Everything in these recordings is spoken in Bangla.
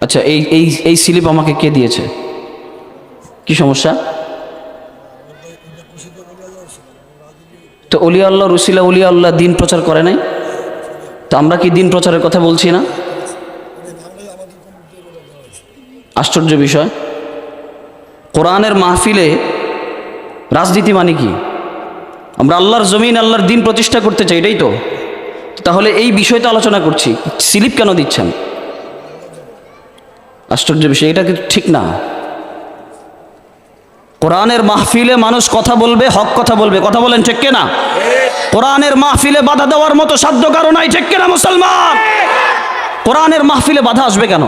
আচ্ছা এই এই এই স্লিপ আমাকে কে দিয়েছে? কি সমস্যা? তো অলিয়া আল্লাহ রুসিলা অলিয়া আল্লাহ দিন প্রচার করে নাই? তো আমরা কি দিন প্রচারের কথা বলছি না? আশ্চর্য বিষয়। কোরআনের মাহফিলে রাজনীতি মানে কি? আমরা আল্লাহর জমিন, আল্লাহর দিন প্রতিষ্ঠা করতে চাই, এটাই তো তাহলে এই বিষয়টা আলোচনা করছি। স্লিপ কেন দিচ্ছেন? আশ্চর্য বিষয়, এটা কিন্তু ঠিক না। কোরআনের মাহফিলে মানুষ কথা বলবে, হক কথা বলবে, কথা বলেন ঠিক না কোরআনের মাহফিলে বাধা দেওয়ার মতো সাধ্য কারও নাই, ঠিক না মুসলমান? কোরআনের মাহফিলে বাধা আসবে কেন?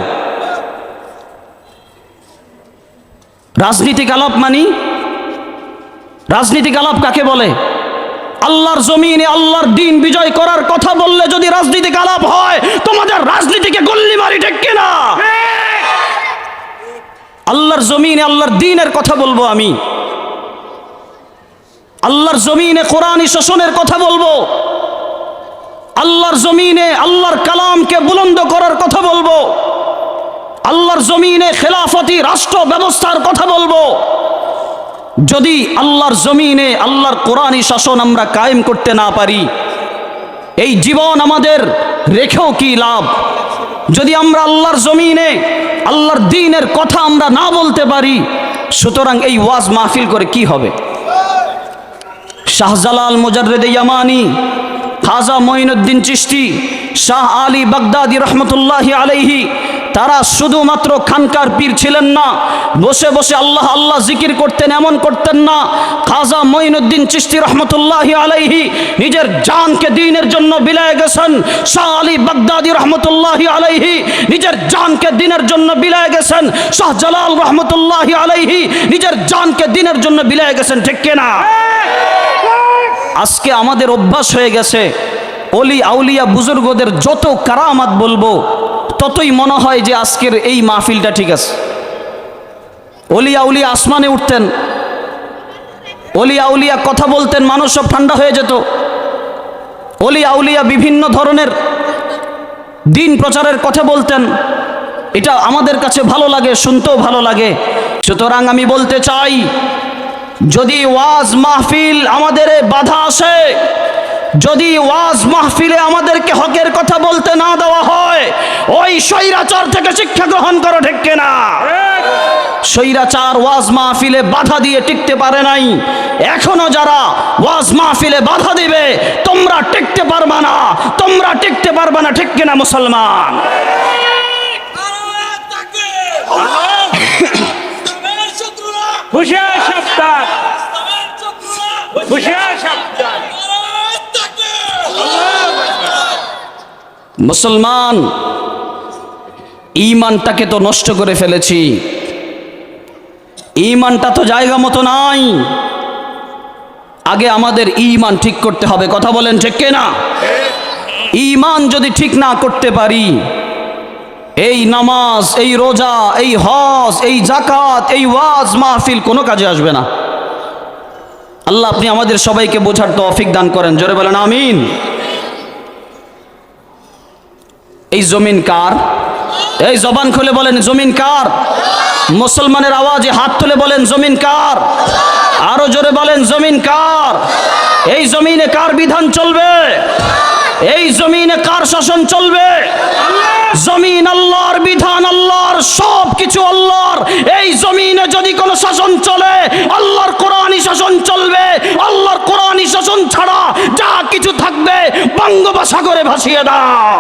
রাজনীতিক আলাপ মানি? রাজনীতিক আলাপ কাকে বলে? আল্লাহর জমিনে আল্লাহর দিন বিজয় করার কথা বললে যদি রাজনীতিক আলাপ হয়, তোমাদের রাজনীতিকে গল্লি মারি, ঠিক কিনা? আল্লাহর জমিনে আল্লাহর দিনের কথা বলব আমি। আল্লাহর জমিনে কোরআনী শাসনের কথা বলব। আল্লাহর জমিনে আল্লাহর কালামকে বুলন্দ করার কথা বলব। আল্লাহর জমিনে খেলাফতি রাষ্ট্র ব্যবস্থার কথা বলব। যদি আল্লাহর জমিনে আল্লাহর কোরআনী শাসন আমরা কায়েম করতে না পারি, এই জীবন আমাদের রেখেও কি লাভ? যদি আমরা আল্লাহর জমিনে, আল্লাহর দিনের কথা আমরা না বলতে পারি, সুতরাং এই ওয়াজ মাহফিল করে কি হবে? শাহজালাল মুজাররেদ ইয়ামানি, খাজা মঈনুদ্দিন চিশতি, শাহ আলী বাগদাদি রহমতুল্লাহ আলাইহি তারা শুধুমাত্র খানকার পীর ছিলেন না। বসে বসে আল্লাহ আল্লাহ জিকির করতেন, এমন করতেন না। খাজা মঈনুদ্দিন চিশতি রহমতুল্লাহি আলাইহি নিজের জানকে দিনের জন্য বিলায় গেছেন। শাহ আলী বাগদাদি রহমতুল্লাহি আলাইহি নিজের জানকে দিনের জন্য বিলায় গেছেন। শাহ জালাল রহমতুল্লাহি আলাইহি নিজের জানকে দিনের জন্য বিলায় গেছেন, ঠিক কিনা? আজকে আমাদের অভ্যাস হয়ে গেছে। অলি আউলিয়া বুজুর্গদের যত কারামাত বলব ততই মনে হয় যে আজকের এই মাহফিলটা ঠিক আছে। অলি আউলিয়া আসমানে উঠতেন অলি আউলিয়া কথা বলতেন মানুষ সব ঠান্ডা হয়ে যেত। অলি আউলিয়া বিভিন্ন ধরনের দিন প্রচারের কথা বলতেন, এটা আমাদের কাছে ভালো লাগে, শুনতেও ভালো লাগে। সুতরাং আমি বলতে চাই, যদি ওয়াজ মাহফিল আমাদের বাধা আসে যদি ওয়াজ মাহফিলে আমাদেরকে হকের কথা বলতে না দেওয়া হয় ওই স্বৈরাচার থেকে শিক্ষা গ্রহণ করো ঠিক না স্বৈরাচার ওয়াজ মাহফিলে বাধা দিয়ে টিকতে পারে নাই। এখনও যারা ওয়াজ মাহফিলে বাধা দিবে তোমরা টিকতে পারবা না। তোমরা টিকতে পারবা না ঠিক কিনা মুসলমান? হুশিয়ার সাবধান হুশিয়ার সাবধান মুসলমান ইমানটাকে তো নষ্ট করে ফেলেছি। ইমানটা তো জায়গা মতো নাই। আগে আমাদের ইমান ঠিক করতে হবে, কথা বলেন ঠিক না ইমান যদি ঠিক না করতে পারি, এই নামাজ, এই রোজা, এই হজ, এই জাকাত এই ওয়াজ মাহফিল কোনো কাজে আসবে না। আল্লাহ, আপনি আমাদের সবাইকে বোঝার তৌফিক দান করেন। জোরে বলেন, আমিন। এই জমিন কার? এই জবান খুলে বলেন, জমিন কার? মুসলমানের আওয়াজে হাত তুলে বলেন, জমিন কার? আরও জোরে বলেন, জমিন কার? এই জমিনে কার বিধান চলবে? এই জমিনে কার শাসন চলবে? জমিন আল্লাহর বিধান, আল্লাহর সব কিছু আল্লাহর। এই জমিনে যদি কোনো শাসন চলে, আল্লাহর কোরআনই শাসন চলবে। আল্লাহর কোরআনই শাসন ছাড়া যা কিছু থাকবে, বঙ্গোপসাগরে ভাসিয়ে দাও।